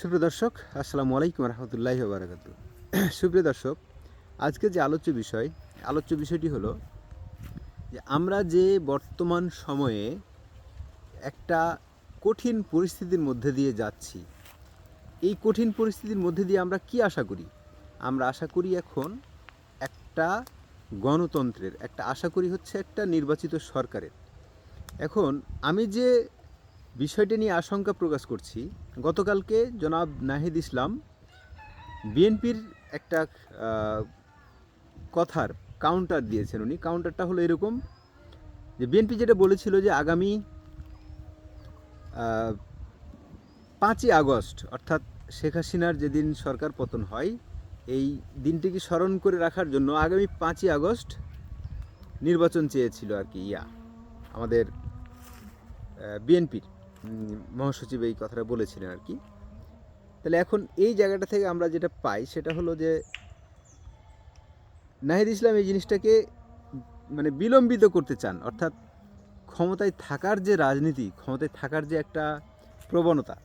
সুপ্রিয় দর্শক, আসসালামু আলাইকুম রহমতুল্লাহি বারাকাত সুপ্রিয় দর্শক, আজকে যে আলোচ্য বিষয়, আলোচ্য বিষয়টি হলো যে আমরা যে বর্তমান সময়ে একটা কঠিন পরিস্থিতির মধ্যে দিয়ে যাচ্ছি, এই কঠিন পরিস্থিতির মধ্যে দিয়ে আমরা কি আশা করি? আমরা আশা করি এখন একটা গণতন্ত্রের, একটা আশা করি হচ্ছে একটা নির্বাচিত সরকারের। এখন আমি যে বিষয়টা নিয়ে আশঙ্কা প্রকাশ করছি। গতকালকে জনাব নাহিদ ইসলাম বিএনপির একটা কথার কাউন্টার দিয়েছেন উনি। কাউন্টারটা হলো এরকম যে বিএনপি যেটা বলেছিল যে আগামী পাঁচই আগস্ট, অর্থাৎ শেখ হাসিনার যেদিন সরকার পতন হয়, এই দিনটিকে স্মরণ করে রাখার জন্য আগামী পাঁচই আগস্ট নির্বাচন চেয়েছিল আর কি ইয়া, আমাদের বিএনপির। মহাসচিব এই কথাটা বলেছিলেন আর কি। তাহলে এখন এই জায়গাটা থেকে আমরা যেটা পাই সেটা হলো যে, নাহিদ ইসলাম এই জিনিসটাকে মানে বিলম্বিত করতে চান। অর্থাৎ ক্ষমতায় থাকার যে রাজনীতি, ক্ষমতায় থাকার যে একটা প্রবণতা,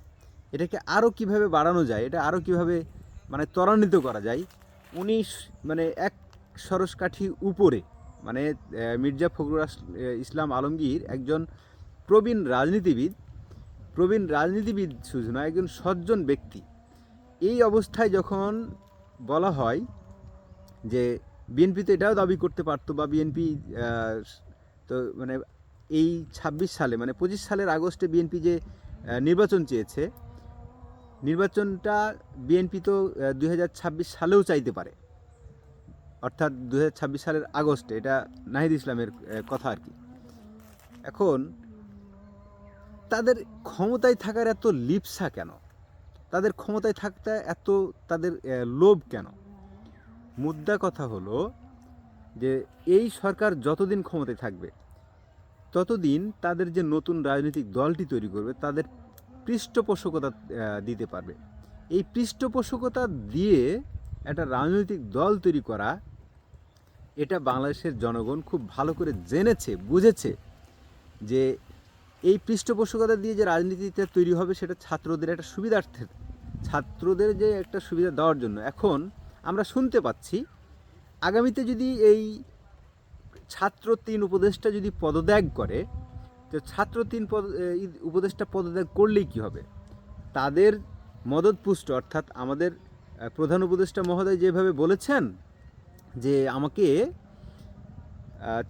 এটাকে আরও কীভাবে বাড়ানো যায়, এটা আরও কীভাবে মানে ত্বরান্বিত করা যায়, উনি মানে এক সরস কাঠি উপরে মানে মির্জা ফখরুল ইসলাম আলমগীর একজন প্রবীণ রাজনীতিবিদ প্রবীণ রাজনীতিবিদ শুধু নয় একজন সজ্জন ব্যক্তি। এই অবস্থায় যখন বলা হয় যে বিএনপি তো এটাও দাবি করতে পারতো বা বিএনপি তো মানে এই ছাব্বিশ সালে মানে পঁচিশ সালের আগস্টে বিএনপি যে নির্বাচন চেয়েছে, নির্বাচনটা বিএনপি তো দু হাজার ছাব্বিশ সালেও চাইতে পারে। অর্থাৎ দু হাজার ছাব্বিশ সালের আগস্টে, এটা নাহিদ ইসলামের কথা আর কি। এখন তাদের ক্ষমতায় থাকার এত লিপসা কেন? তাদের ক্ষমতায় থাকতে এত তাদের লোভ কেন? মুদ্রা কথা হলো যে, এই সরকার যতদিন ক্ষমতায় থাকবে, ততদিন তাদের যে নতুন রাজনৈতিক দলটি তৈরি করবে, তাদের পৃষ্ঠপোষকতা দিতে পারবে। এই পৃষ্ঠপোষকতা দিয়ে একটা রাজনৈতিক দল তৈরি করা, এটা বাংলাদেশের জনগণ খুব ভালো করে জেনেছে, বুঝেছে যে এই পৃষ্ঠপোষকতা দিয়ে যে রাজনীতিটা তৈরি হবে সেটা ছাত্রদের একটা সুবিধার্থে ছাত্রদের যে একটা সুবিধা দেওয়ার জন্য। এখন আমরা শুনতে পাচ্ছি, আগামীতে যদি এই ছাত্র তিন উপদেষ্টা যদি পদত্যাগ করে, তো ছাত্র তিন পদ উপদেষ্টা পদত্যাগ করলেই কি হবে? তাদের মদতপুষ্ট, অর্থাৎ আমাদের প্রধান উপদেষ্টা মহোদয় যেভাবে বলেছেন, যে আমাকে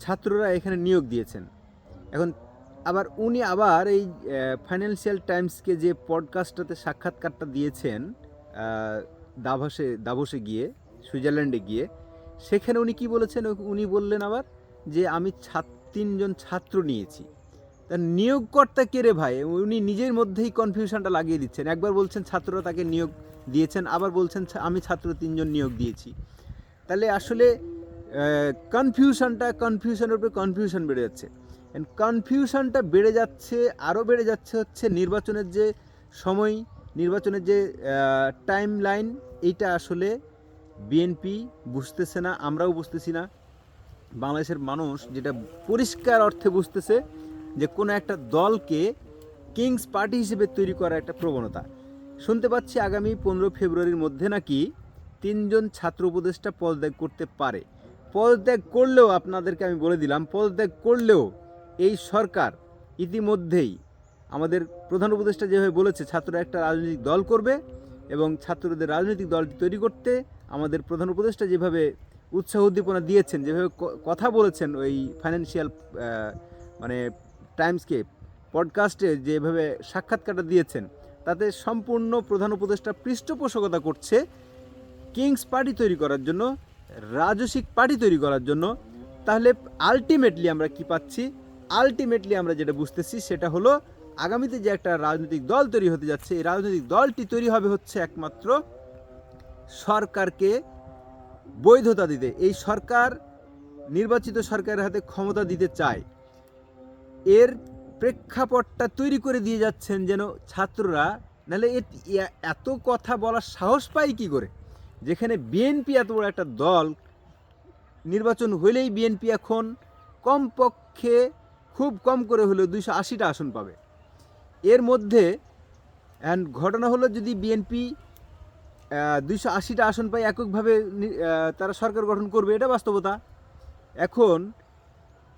ছাত্ররা এখানে নিয়োগ দিয়েছেন। এখন আবার উনি আবার এই ফাইন্যান্সিয়াল টাইমসকে যে পডকাস্টটাতে সাক্ষাৎকারটা দিয়েছেন দাভসে দাভসে গিয়ে, সুইজারল্যান্ডে গিয়ে, সেখানে উনি কি বলেছেন? উনি বললেন আবার যে, আমি ছাত, তিনজন ছাত্র নিয়েছি। তার নিয়োগকর্তা কে রে ভাই? উনি নিজের মধ্যেই কনফিউশনটা লাগিয়ে দিচ্ছেন। একবার বলছেন ছাত্ররা তাকে নিয়োগ দিয়েছেন, আবার বলছেন আমি ছাত্র, তিনজন নিয়োগ দিয়েছি। তাহলে আসলে কনফিউশনটা কনফিউশনের উপরে কনফিউশন বেড়ে যাচ্ছে। কনফিউশনটা বেড়ে যাচ্ছে আরও বেড়ে যাচ্ছে হচ্ছে নির্বাচনের যে সময়, নির্বাচনের যে টাইম লাইন এইটা আসলে বিএনপি বুঝতেছে না, আমরাও বুঝতেছি না। বাংলাদেশের মানুষ যেটা পরিষ্কার অর্থে বুঝতেছে যে কোনো একটা দলকে কিংস পার্টি হিসেবে তৈরি করার একটা প্রবণতা। শুনতে পাচ্ছি আগামী পনেরো ফেব্রুয়ারির মধ্যে নাকি তিনজন ছাত্র উপদেষ্টা পদত্যাগ করতে পারে। পদত্যাগ করলেও আপনাদেরকে আমি বলে দিলাম, পদত্যাগ করলেও এই সরকার ইতিমধ্যেই আমাদের প্রধান উপদেষ্টা যেভাবে বলেছে, ছাত্ররা একটা রাজনৈতিক দল করবে এবং ছাত্রদের রাজনৈতিক দলটি তৈরি করতে আমাদের প্রধান উপদেষ্টা যেভাবে উৎসাহ উদ্দীপনা দিয়েছেন, যেভাবে কথা বলেছেন ওই ফাইন্যান্সিয়াল মানে টাইমসকে পডকাস্টে যেভাবে সাক্ষাৎকারটা দিয়েছেন, তাতে সম্পূর্ণ প্রধান উপদেষ্টা পৃষ্ঠপোষকতা করছে কিংস পার্টি তৈরি করার জন্য, রাজসিক পার্টি তৈরি করার জন্য, তাহলে আলটিমেটলি আমরা কি পাচ্ছি? আলটিমেটলি আমরা যেটা বুঝতেছি সেটা হলো আগামীতে যে একটা রাজনৈতিক দল তৈরি হতে যাচ্ছে, এই রাজনৈতিক দলটি তৈরি হবে হচ্ছে একমাত্র সরকারকে বৈধতা দিতে। এই সরকার, নির্বাচিত সরকারের হাতে ক্ষমতা দিতে চায়। এর প্রেক্ষাপটটা তৈরি করে দিয়ে যাচ্ছেন যেন ছাত্ররা। নাহলে এত কথা বলার সাহস পায় কি করে? যেখানে বিএনপি এত বড় একটা দল, নির্বাচন হইলেই বিএনপি এখন কমপক্ষে খুব কম করে হলেও দুইশো আশিটা আসন পাবে। এর মধ্যে অ্যান্ড ঘটনা হলো যদি বিএনপি দুইশো আশিটা আসন পায় এককভাবে তারা সরকার গঠন করবে, এটা বাস্তবতা। এখন,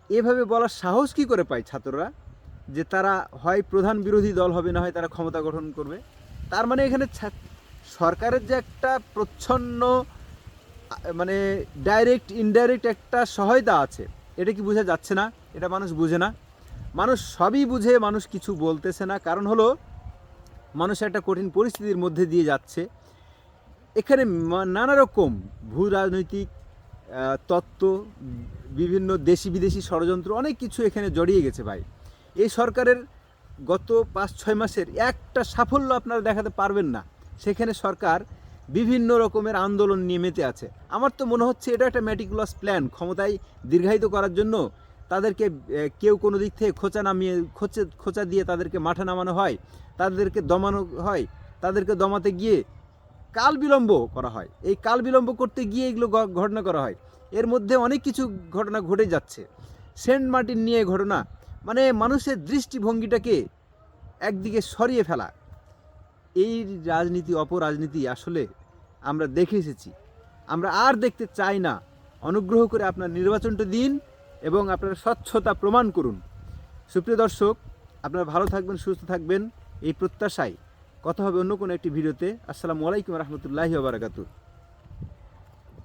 এভাবে বলার সাহস কি করে পায় ছাত্ররা? যে তারা হয় প্রধান বিরোধী দল হবে, না হয় তারা ক্ষমতা গঠন করবে। তার মানে এখানে সরকারের যে একটা প্রচ্ছন্ন মানে ডাইরেক্ট ইনডাইরেক্ট একটা সহায়তা আছে, এটা কি বোঝা যাচ্ছে না? এটা মানুষ বুঝে না। মানুষ সবই বুঝে, মানুষ কিছু বলতেছে না। কারণ হলো, মানুষ একটা কঠিন পরিস্থিতির মধ্যে দিয়ে যাচ্ছে। এখানে নানা রকম ভূ রাজনৈতিক তত্ত্ব, বিভিন্ন দেশি বিদেশি ষড়যন্ত্র, অনেক কিছু এখানে জড়িয়ে গেছে ভাই। এই সরকারের গত পাঁচ, ছয় মাসের একটা সাফল্য আপনারা দেখাতে পারবেন না। সেখানে সরকার বিভিন্ন রকমের আন্দোলন নিয়ে মেতে আছে। আমার তো মনে হচ্ছে এটা একটা ম্যাটিকুলাস প্ল্যান ক্ষমতায় দীর্ঘায়িত করার জন্য তাদেরকে কেউ কোনো দিক থেকে খোঁচা নামিয়ে, খোঁচে, খোঁচা দিয়ে তাদেরকে মাঠে নামানো হয়, তাদেরকে দমানো হয়, তাদেরকে দমাতে গিয়ে কাল বিলম্ব করা হয়। এই কাল বিলম্ব করতে গিয়ে এগুলো ঘটনা করা হয়। এর মধ্যে অনেক কিছু ঘটনা ঘটে যাচ্ছে। সেন্ট মার্টিন নিয়ে ঘটনা মানে মানুষের দৃষ্টিভঙ্গিটাকে একদিকে সরিয়ে ফেলা। এই রাজনীতি, অপরাজনীতি আসলে আমরা দেখে এসেছি। আমরা আর দেখতে চাই না। অনুগ্রহ করে আপনার নির্বাচনটা দিন। এবং আপনার স্বচ্ছতা প্রমাণ করুন। সুপ্রিয় দর্শক, আপনারা ভালো থাকবেন, সুস্থ থাকবেন। এই প্রত্যাশায় কথা হবে অন্য কোনো একটি ভিডিওতে। আসসালামু আলাইকুম রহমতুল্লাহি বারাকাতু